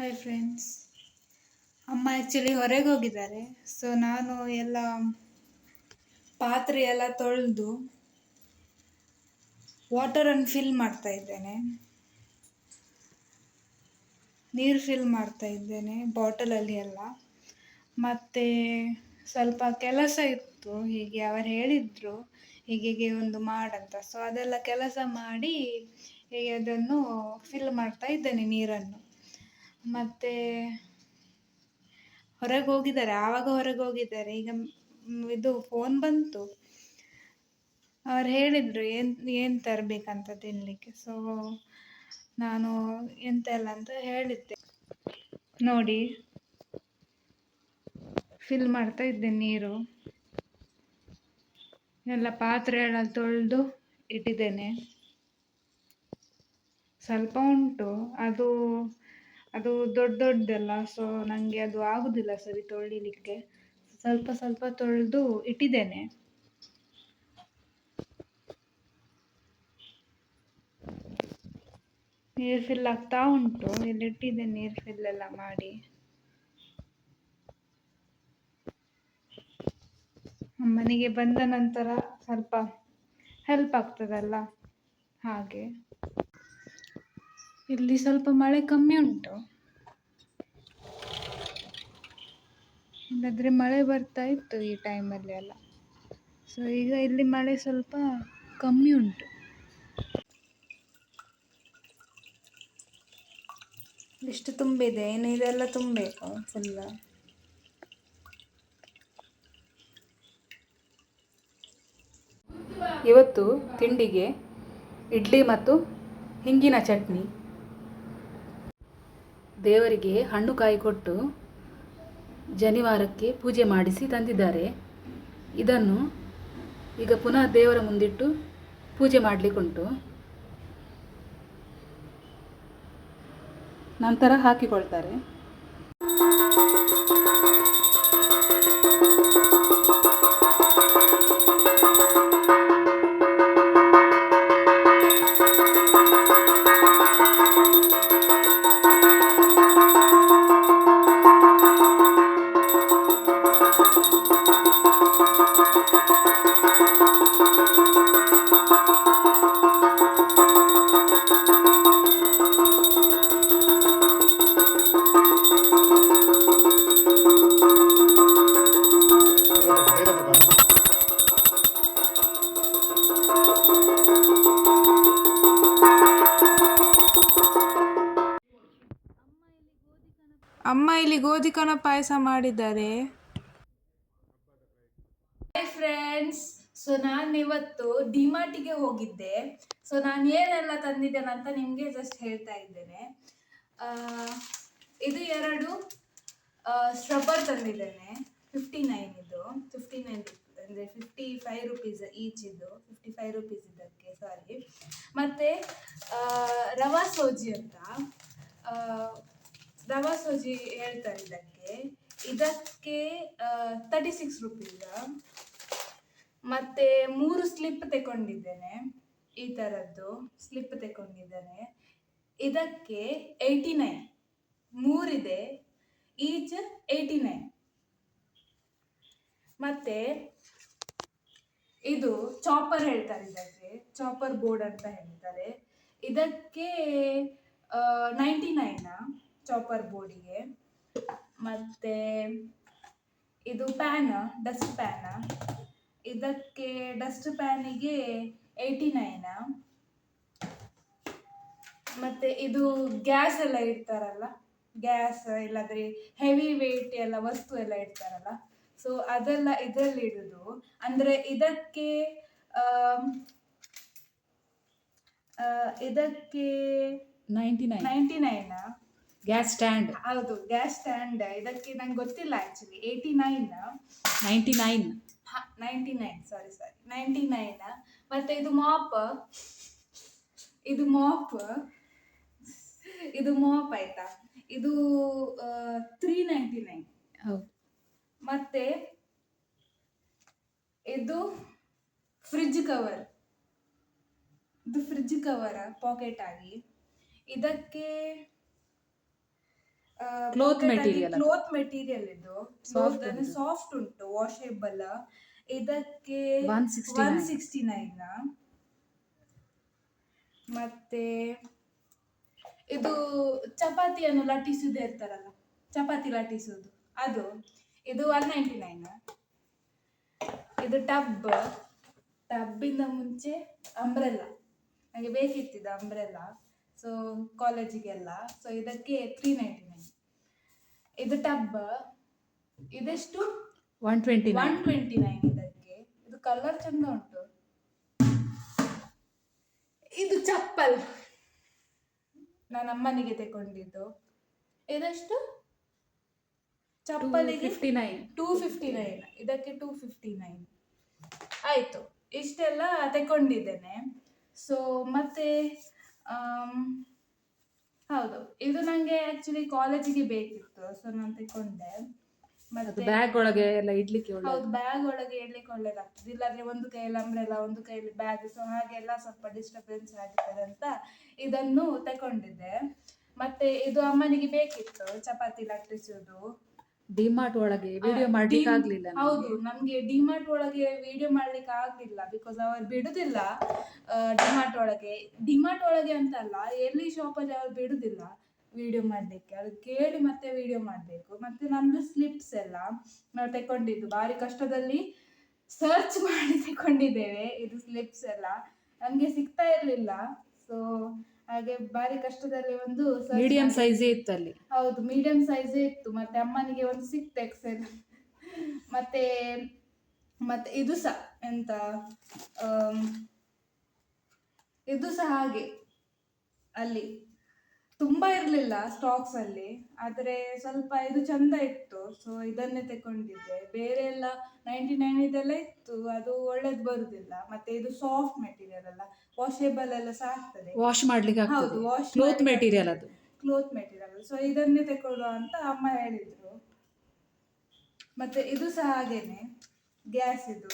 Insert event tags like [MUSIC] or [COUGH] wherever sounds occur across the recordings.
Hi friends ಅಮ್ಮ actually ಹೊರಗೆ ಹೋಗಿದ್ದಾರೆ. ಸೊ ನಾನು ಎಲ್ಲ ಪಾತ್ರೆ ಎಲ್ಲ ತೊಳೆದು ವಾಟರನ್ನು ಫಿಲ್ ಮಾಡ್ತಾ ಇದ್ದೇನೆ. ನೀರು ಫಿಲ್ ಮಾಡ್ತಾ ಇದ್ದೇನೆ ಬಾಟಲಲ್ಲಿ ಎಲ್ಲ. ಮತ್ತು ಸ್ವಲ್ಪ ಕೆಲಸ ಇತ್ತು, ಹೀಗೆ ಅವರು ಹೇಳಿದರು ಹೀಗೆ ಒಂದು ಮಾಡಂತ. ಸೊ ಅದೆಲ್ಲ ಕೆಲಸ ಮಾಡಿ, ಹೀಗೆ ಅದನ್ನು ಫಿಲ್ ಮಾಡ್ತಾ ಇದ್ದೇನೆ ನೀರನ್ನು. ಮತ್ತು ಹೊರಗೆ ಹೋಗಿದ್ದಾರೆ, ಆವಾಗ ಹೊರಗೆ ಹೋಗಿದ್ದಾರೆ. ಈಗ ಇದು ಫೋನ್ ಬಂತು. ಅವ್ರು ಹೇಳಿದರು, ಏನು ಏನು ತರಬೇಕಂತ ತಿನ್ನಲಿಕ್ಕೆ ಸೊ ನಾನು ಎಂತ ಇಲ್ಲ ಅಂತ ಹೇಳಿದ್ದೆ. ನೋಡಿ ಫಿಲ್ ಮಾಡ್ತಾ ಇದ್ದೆ ನೀರು. ಎಲ್ಲ ಪಾತ್ರೆ ಎಲ್ಲ ತೊಳೆದು ಇಟ್ಟಿದ್ದೇನೆ. ಸ್ವಲ್ಪ ಉಂಟು, ಅದು ಅದು ದೊಡ್ಡ ದೊಡ್ಡದಲ್ಲ ಸೊ ನನಗೆ ಅದು ಆಗುದಿಲ್ಲ ಸರಿ ತೊಳಿಲಿಕ್ಕೆ. ಸ್ವಲ್ಪ ಸ್ವಲ್ಪ ತೊಳೆದು ಇಟ್ಟಿದ್ದೇನೆ. ನೀರು ಫಿಲ್ ಆಗ್ತಾ ಉಂಟು, ಇಲ್ಲಿ ಇಟ್ಟಿದ್ದೇನೆ ನೀರು ಫಿಲ್ ಎಲ್ಲ ಮಾಡಿ. ಮನೆಗೆ ಬಂದ ನಂತರ ಸ್ವಲ್ಪ ಹೆಲ್ಪ್ ಆಗ್ತದಲ್ಲ ಹಾಗೆ. ಇಲ್ಲಿ ಸ್ವಲ್ಪ ಮಳೆ ಕಮ್ಮಿ ಉಂಟು. ಇಲ್ಲದ್ರೆ ಮಳೆ ಬರ್ತಾ ಇತ್ತು ಈ ಟೈಮಲ್ಲಿ ಎಲ್ಲ. ಸೊ ಈಗ ಇಲ್ಲಿ ಮಳೆ ಸ್ವಲ್ಪ ಕಮ್ಮಿ ಉಂಟು. ಇಷ್ಟು ತುಂಬಿದೆ ಏನು ಇದೆಲ್ಲ ತುಂಬಬೇಕು ಫುಲ್ಲ ಇವತ್ತು ತಿಂಡಿಗೆ ಇಡ್ಲಿ ಮತ್ತು ಹಿಂಗಿನ ಚಟ್ನಿ. ದೇವರಿಗೆ ಹಣ್ಣು ಕಾಯಿ ಕೊಟ್ಟು ಜನಿವಾರಕ್ಕೆ ಪೂಜೆ ಮಾಡಿಸಿ ತಂದಿದ್ದಾರೆ. ಇದನ್ನು ಈಗ ಪುನಃ ದೇವರ ಮುಂದಿಟ್ಟು ಪೂಜೆ ಮಾಡಲಿಕ್ಕುಂಟು. ನಂತರ ಹಾಕಿಕೊಳ್ತಾರೆ. ಇಲ್ಲಿ ಗೋಧಿ ಕಣ ಪಾಯಸ ಮಾಡಿದ್ದಾರೆ. ಫ್ರೆಂಡ್ಸ್ ಸೊ ನಾನು ಇವತ್ತು ಡಿಮಾರ್ಟಿಗೆ ಹೋಗಿದ್ದೆ. ಸೊ ನಾನು ಏನೆಲ್ಲ ತಂದಿದ್ದೇನೆ ಅಂತ ನಿಮಗೆ ಜಸ್ಟ್ ಹೇಳ್ತಾ ಇದ್ದೇನೆ. ಇದು ಎರಡು ಸ್ಟ್ರಬ್ಬರ್ ತಂದಿದ್ದೇನೆ. ಫಿಫ್ಟಿ ನೈನ್ ಇದು. ಫಿಫ್ಟಿ ನೈನ್ ಅಂದರೆ ಫಿಫ್ಟಿ ಫೈವ್ ರುಪೀಸ್ ಈಚ್ ಇದು. ಫಿಫ್ಟಿ ಫೈವ್ ರುಪೀಸ್ ಇದಕ್ಕೆ ಸಾರಿ ಮತ್ತು ರವಾ ಸೋಜಿ ಅಂತ. ಆ, ಹೇಳ್ತಾ ಸೋಜಿ ಹೇಳ್ತಾರೆ ಇದಕ್ಕೆ ಇದಕ್ಕೆ ತರ್ಟಿ ಸಿಕ್ಸ್ ರುಪೀಸ್. ಮತ್ತೆ ಮೂರು ಸ್ಲಿಪ್ ತಗೊಂಡಿದ್ದೇನೆ ಈ ಥರದ್ದು ಸ್ಲಿಪ್ ತಗೊಂಡಿದ್ದೇನೆ. ಇದಕ್ಕೆ ಏಯ್ಟಿ ನೈನ್ ಮೂರಿದೆ ಈಚ್ ಏಯ್ಟಿ ನೈನ್ ಮತ್ತೆ ಇದು ಚಾಪರ್ ಹೇಳ್ತಾರೆ ಇದಕ್ಕೆ ಚಾಪರ್ ಬೋರ್ಡ್ ಅಂತ ಹೇಳ್ತಾರೆ. ಇದಕ್ಕೆ ನೈಂಟಿ ನೈನ್ ಚಾಪರ್ ಬೋರ್ಡಿಗೆ. ಮತ್ತೆ ಇದು ಪ್ಯಾನ್ ಡಸ್ಟ್ ಪ್ಯಾನ್. ಇದಕ್ಕೆ ಡಸ್ಟ್ ಪ್ಯಾನಿಗೆ ಏಯ್ಟಿ ನೈನ್. ಮತ್ತೆ ಇದು ಗ್ಯಾಸ್ ಎಲ್ಲ ಇಡ್ತಾರಲ್ಲ ಗ್ಯಾಸ್ ಇಲ್ಲಾಂದ್ರೆ ಹೆವಿ ವೇಟ್ ಎಲ್ಲ ವಸ್ತು ಎಲ್ಲ ಇಡ್ತಾರಲ್ಲ. ಸೊ ಅದೆಲ್ಲ ಇದರಲ್ಲಿ ಇಡುದು. ಅಂದ್ರೆ ಇದಕ್ಕೆ ಇದಕ್ಕೆ ninety nine. Ninety nine. Gas stand ಹೌದು ಗ್ಯಾಸ್ ಸ್ಟ್ಯಾಂಡ್ ಇದಕ್ಕೆ ನಂಗೆ ಗೊತ್ತಿಲ್ಲ actually eighty nine ninety nine ninety nine sorry sorry ninety nine ಮತ್ತೆ ಇದು ಮಾಪ್ ಇದು ಮಾಪ್ ಇದು ಮಾಪ್ ಆಯ್ತಾ? ಇದು ತ್ರೀ ನೈಂಟಿ ನೈನ್ ಮತ್ತೆ ಇದು ಫ್ರಿಜ್ ಕವರ್ ಇದು ಫ್ರಿಜ್ ಕವರ್ ಪಾಕೆಟ್ ಆಗಿ. ಇದಕ್ಕೆ Material ಅದು. ಕ್ಲೋತ್ ಮೆಟೀರಿಯಲ್ ಇದು. ಸಾಫ್ಟ್ ಉಂಟು ವಾಷೇಬಲ್ ಇದಕ್ಕೆ 169. ಒನ್ ಸಿಕ್ಸ್ಟಿ ನೈನ್ ಮತ್ತೆ ಇದು ಚಪಾತಿಯನ್ನು ಲಟ್ಟಿಸುದೇ ಇರ್ತಾರಲ್ಲ ಚಪಾತಿ ಲಟ್ಟಿಸುವುದು. ಅದು ಇದು ಒನ್ ನೈಂಟಿ ನೈನ್ ಇದು ಟಬ್ ಟಬ್ಬಿಂದ ಮುಂಚೆ ಅಂಬ್ರೆಲ್ಲ ನನಗೆ ಬೇಕಿತ್ತಿದ್ದು ಅಂಬ್ರೆಲ್ಲ ಸೊ ಕಾಲೇಜಿಗೆಲ್ಲ ಸೊ ಇದಕ್ಕೆ ತ್ರೀ ನೈಂಟಿ ನೈನ್ ಇದು ಟಬ್ ಇದೆಷ್ಟು? One twenty one twenty nine ಇದಕ್ಕೆ. ಇದು ಕಲರ್ ಚಂದ ಉಂಟು. ಇದು ಚಪ್ಪಲ್. ನಾನು ಅಮ್ಮನಿಗೆ ತಗೊಂಡಿದ್ದು. ಇದೆಷ್ಟು? ಚಪ್ಪಲಿಗೆ fifty nine two fifty nine ಇದಕ್ಕೆ ಟೂ ಫಿಫ್ಟಿ ನೈನ್ ಆಯಿತು. ಇಷ್ಟೆಲ್ಲ ತಗೊಂಡಿದ್ದೇನೆ. ಸೊ ಮತ್ತೆ ಹೌದು. ಇದು ನನಗೆ ಆಕ್ಚುಲಿ ಕಾಲೇಜಿಗೆ ಬೇಕಿತ್ತು ಸೊ ನಾನು ತೆಕೊಂಡೆ ಮತ್ತೆ ಬ್ಯಾಗ್ ಒಳಗೆ ಎಲ್ಲ ಇಡ್ಲಿಕ್ಕೆ ಹೌದು ಬ್ಯಾಗ್ ಒಳಗೆ ಇಡ್ಲಿಕ್ಕೆ ಒಳ್ಳೇದಾಗ್ತದೆ. ಇಲ್ಲಾಂದ್ರೆ ಒಂದು ಕೈಯಲ್ಲಿ ಅಂಬ್ರೆಲ್ಲ ಒಂದು ಕೈಯಲ್ಲಿ ಬ್ಯಾಗ್ ಸೊ ಹಾಗೆಲ್ಲ ಸ್ವಲ್ಪ ಡಿಸ್ಟರ್ಬೆನ್ಸ್ ಆಗ್ತದೆ ಅಂತ ಇದನ್ನು ತಗೊಂಡಿದ್ದೆ ಮತ್ತೆ ಇದು ಅಮ್ಮನಿಗೆ ಬೇಕಿತ್ತು ಚಪಾತಿ ಲಟ್ಟಿಸುವುದು. ಡಿಮಾರ್ಟ್ ಒಳಗೆ ವಿಡಿಯೋ ಮಾಡ್ಲಿಕ್ಕೆ ಆಗ್ಲಿಲ್ಲ ಹೌದು ನಮ್ಗೆ ಡಿಮಾರ್ಟ್ ಒಳಗೆ ವಿಡಿಯೋ ಮಾಡ್ಲಿಕ್ಕೆ ಆಗ್ಲಿಲ್ಲ ಬಿಕಾಸ್ ಅವ್ರು ಬಿಡುದಿಲ್ಲ ಡಿಮಾರ್ಟ್ ಒಳಗೆ. ಡಿಮಾರ್ಟ್ ಒಳಗೆ ಅಂತ ಅಲ್ಲ ಎಲ್ಲಿ ಶಾಪ್ ಅಲ್ಲಿ ಅವ್ರು ಬಿಡುದಿಲ್ಲ ವಿಡಿಯೋ ಮಾಡ್ಲಿಕ್ಕೆ. ಅದು ಕೇಳಿ ಮತ್ತೆ ವಿಡಿಯೋ ಮಾಡ್ಬೇಕು. ಮತ್ತೆ ನಮ್ದು ಸ್ಲಿಪ್ಸ್ ಎಲ್ಲ ನಾವು ತಗೊಂಡಿದ್ದು ಭಾರಿ ಕಷ್ಟದಲ್ಲಿ ಸರ್ಚ್ ಮಾಡಿ [LAUGHS] ತಗೊಂಡಿದ್ದೇವೆ ಇದು ಸ್ಲಿಪ್ಸ್ ಎಲ್ಲ. ನಮ್ಗೆ ಸಿಗ್ತಾ ಇರ್ಲಿಲ್ಲ. ಸೊ ಹಾಗೆ ಬಾರಿ ಕಷ್ಟದಲ್ಲಿ ಒಂದು search ಮೀಡಿಯಂ ಮಾಡಿ- ಸೈಜೇ ಇತ್ತು ಅಲ್ಲಿ ಹೌದು ಮೀಡಿಯಂ ಸೈಜೇ ಇತ್ತು. ಮತ್ತೆ ಅಮ್ಮನಿಗೆ ಒಂದು ಸಿಕ್ತು ಎಕ್ಸೆಲ್ ಮತ್ತೆ ಮತ್ತೆ ಇದು ಸಹ ಎಂತ ಆಮ್, ಇದು ಸಹ ಹಾಗೆ ಅಲ್ಲಿ. ತುಂಬಾ ಇರಲಿಲ್ಲ ಸ್ಟಾಕ್ಸ್ ಅಲ್ಲಿ ಆದರೆ ಸ್ವಲ್ಪ ಇದು ಚಂದ ಇತ್ತು. ಸೊ ಇದನ್ನೇ ತೆಕೊಂಡಿದ್ದೆ ಬೇರೆ ಎಲ್ಲ ನೈಂಟಿ ನೈನ್ ಇದೆಲ್ಲ ಇತ್ತು. ಅದು ಒಳ್ಳೇದು ಬರುದಿಲ್ಲ. ಮತ್ತೆ ಇದು ಸಾಫ್ಟ್ ಮೆಟೀರಿಯಲ್ ಅಲ್ಲ. ವಾಷೇಬಲ್ ಎಲ್ಲ ಸಹ ಆಗ್ತದೆ. ವಾಶ್ ಮಾಡ್ಲಿಕ್ಕೆ ಹೌದು ವಾಶ್ ಕ್ಲೋತ್ ಮೆಟೀರಿಯಲ್ ಅದು. ಕ್ಲೋತ್ ಮೆಟೀರಿಯಲ್ ಸೊ ಇದನ್ನೇ ತಗೊಳ್ಳುವ ಅಂತ ಅಮ್ಮ ಹೇಳಿದ್ರು. ಮತ್ತೆ ಇದು ಸಹ ಹಾಗೇನೆ. ಗ್ಯಾಸ್ ಇದು.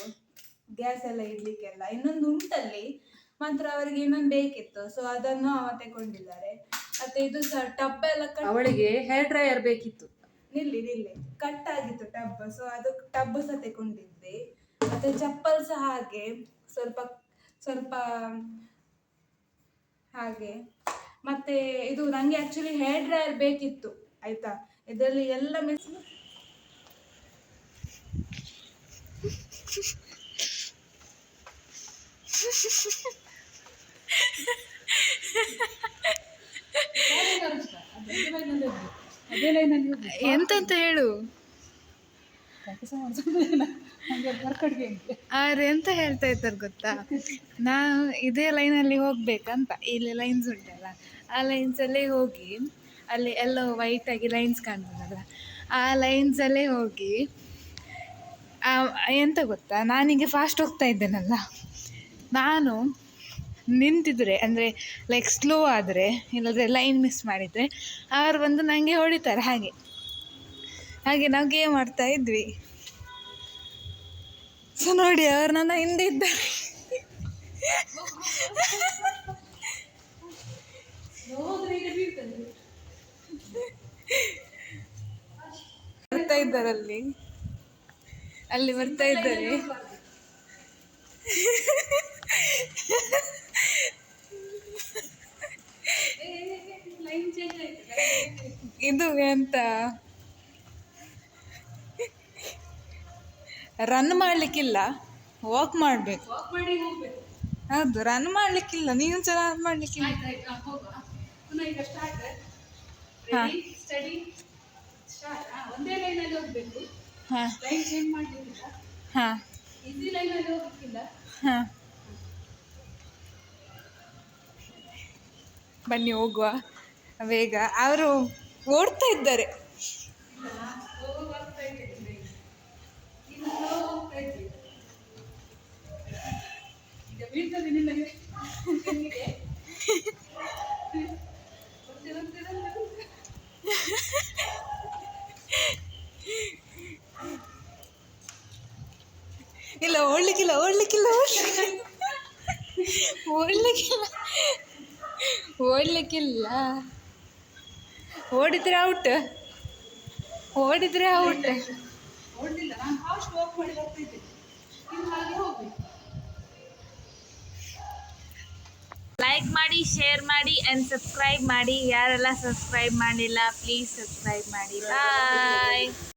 ಗ್ಯಾಸ್ ಎಲ್ಲ ಇಡ್ಲಿಕ್ಕೆಲ್ಲ. ಇನ್ನೊಂದು ಉಂಟಲ್ಲಿ. ಮಾತ್ರ ಅವರಿಗೆ ಇನ್ನೊಂದು ಬೇಕಿತ್ತು. ಸೊ ಅದನ್ನು ಅವ ತಗೊಂಡಿದ್ದಾರೆ ಮತ್ತೆ ಇದು ಸಹ ಟಬ್ ಎಲ್ಲ ಕಟ್ ಅವಳಿಗೆ ಹೇರ್ ಡ್ರೈಯರ್ ಬೇಕಿತ್ತು. ನಿಲ್ಲಿ ನಿಲ್ಲಿ. ಕಟ್ ಆಗಿತ್ತು ಟಬ್ ಸೊ ಅದು ಟಬ್ ಸಹ ತೆಕೊಂಡಿದ್ದೆ ಮತ್ತೆ ಚಪ್ಪಲ್ ಸಹ ಹಾಗೆ ಸ್ವಲ್ಪ ಸ್ವಲ್ಪ ಹಾಗೆ. ಮತ್ತೆ ಇದು ನಂಗೆ ಆಕ್ಚುಲಿ ಹೇರ್ ಡ್ರೈಯರ್ ಬೇಕಿತ್ತು ಆಯ್ತಾ? ಇದರಲ್ಲಿ ಎಲ್ಲ ಮಿಸ್ ಎಂತಂತ ಹೇಳು? ಆದ್ರೆ ಎಂತ ಹೇಳ್ತಾ ಇದ್ದಾರೆ ಗೊತ್ತಾ? ನಾವು ಇದೇ ಲೈನಲ್ಲಿ ಹೋಗ್ಬೇಕಂತ. ಇಲ್ಲಿ ಲೈನ್ಸ್ ಉಂಟಲ್ಲ. ಆ ಲೈನ್ಸಲ್ಲೇ ಹೋಗಿ, ಅಲ್ಲಿ ಎಲ್ಲ ವೈಟ್ ಆಗಿ ಲೈನ್ಸ್ ಕಾಣ್ತದಲ್ಲ. ಆ ಲೈನ್ಸಲ್ಲೇ ಹೋಗಿ ಎಂತ ಗೊತ್ತಾ? ನಾನೀಗ ಫಾಸ್ಟ್ ಹೋಗ್ತಾ ಇದ್ದೇನಲ್ಲ. ನಾನು ನಿಂತಿದ್ರೆ, ಅಂದರೆ ಲೈಕ್ ಸ್ಲೋ ಆದರೆ, ಇಲ್ಲದ್ರೆ ಲೈನ್ ಮಿಸ್ ಮಾಡಿದರೆ, ಅವರು ಬಂದು ನನಗೆ ಹೊಡಿತಾರೆ ಹಾಗೆ. ಹಾಗೆ ನಾವು ಗೇಮ್ ಆಡ್ತಾ ಇದ್ವಿ. ಸೊ ನೋಡಿ ಅವ್ರು ನನ್ನ ಹಿಂದೆ ಇದ್ದಾರೆ. ಬರ್ತಾ ಇದ್ದಾರೆ ಅಲ್ಲಿ. ಅಲ್ಲಿ ಬರ್ತಾ ಇದ್ದಾರೆ. ಇದು ಎಂತ? ರನ್ ಮಾಡ್ಲಿಕ್ಕಿಲ್ಲ. ವಾಕ್ ಮಾಡಬೇಕು. ಹೌದು ರನ್ ಮಾಡ್ಲಿಕ್ಕಿಲ್ಲ. ನೀವು ಚೆನ್ನಾಗಿ ಮಾಡ್ಲಿಕ್ಕಿಲ್ಲ. ಹಾ. ಹಾಂ ಹಾಂ. ಹಾಂ. ಬನ್ನಿ ಹೋಗುವ. ಬೇಗ. ಅವರು ಓಡ್ತಾ ಇದ್ದಾರೆ. ಇಲ್ಲ ಓಡ್ಲಿಕ್ಕಿಲ್ಲ ಓಡ್ಲಿಕ್ಕಿಲ್ಲ ಓಡ್ಲಿಕ್ಕಿಲ್ಲ. ಓಡ್ಲಿಕ್ಕಿಲ್ಲ. ಓಡಿದ್ರೆ ಔಟ್. ಓಡಿದ್ರೆ ಔಟ್. ಓಡಲಿಲ್ಲ ನಾನು ಫಾಸ್ಟ್ ವಾಕ್ ಮಾಡಿ ಹೋಗ್ತಿದ್ದೆ ಇನ್ನು ಹಾಗೆ ಹೋಗ್ಬೇಕು. ಲೈಕ್ ಮಾಡಿ ಶೇರ್ ಮಾಡಿ ಆ್ಯಂಡ್ ಸಬ್ಸ್ಕ್ರೈಬ್ ಮಾಡಿ. ಯಾರೆಲ್ಲ ಸಬ್ಸ್ಕ್ರೈಬ್ ಮಾಡಿಲ್ಲ ಪ್ಲೀಸ್ ಸಬ್ಸ್ಕ್ರೈಬ್ ಮಾಡಿ. ಬಾಯ್